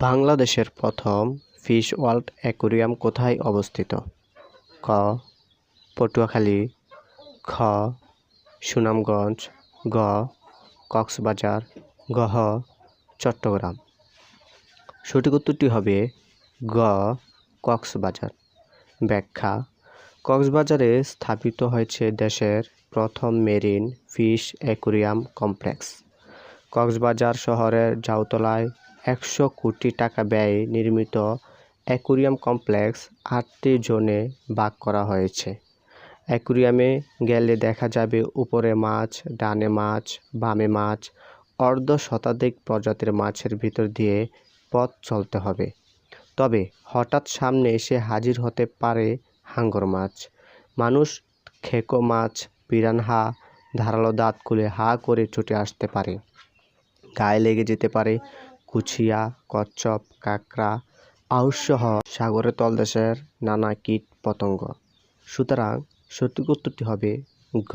বাংলাদেশের প্রথম fish world aquarium কোথায় অবস্থিত? ক. পটুয়াখালী, খ. সুনামগঞ্জ, গ. কক্সবাজার গহ চট্টগ্রাম। সঠিক উত্তরটি হবে গ. কক্সবাজার। ব্যাখ্যা, কক্সবাজারে স্থাপিত হয়েছে দেশের প্রথম marine fish aquarium complex. Cox's Bazar শহরের জাউতলায় একশো কোটি টাকা ব্যয়ে নির্মিত অ্যাকুরিয়াম কমপ্লেক্স আটটি জোনে ভাগ করা হয়েছে। অ্যাকুরিয়ামে গেলে দেখা যাবে উপরে মাছ, ডানে মাছ, বামে মাছ, অর্ধ শতাধিক প্রজাতির মাছের ভিতর দিয়ে পথ চলতে হবে। তবে হঠাৎ সামনে এসে হাজির হতে পারে হাঙ্গর মাছ। মানুষ খেকো মাছ, পিরানহা, ধারালো দাঁত খুলে হা করে ছুটে আসতে পারে। গায়ে লেগে যেতে পারে কুচিয়া কচ্ছপ কাঁকড়া আউশসহ সাগরের তলদেশের নানা কীট পতঙ্গ সুতরাং সঠিক উত্তরটি হবে ঘ।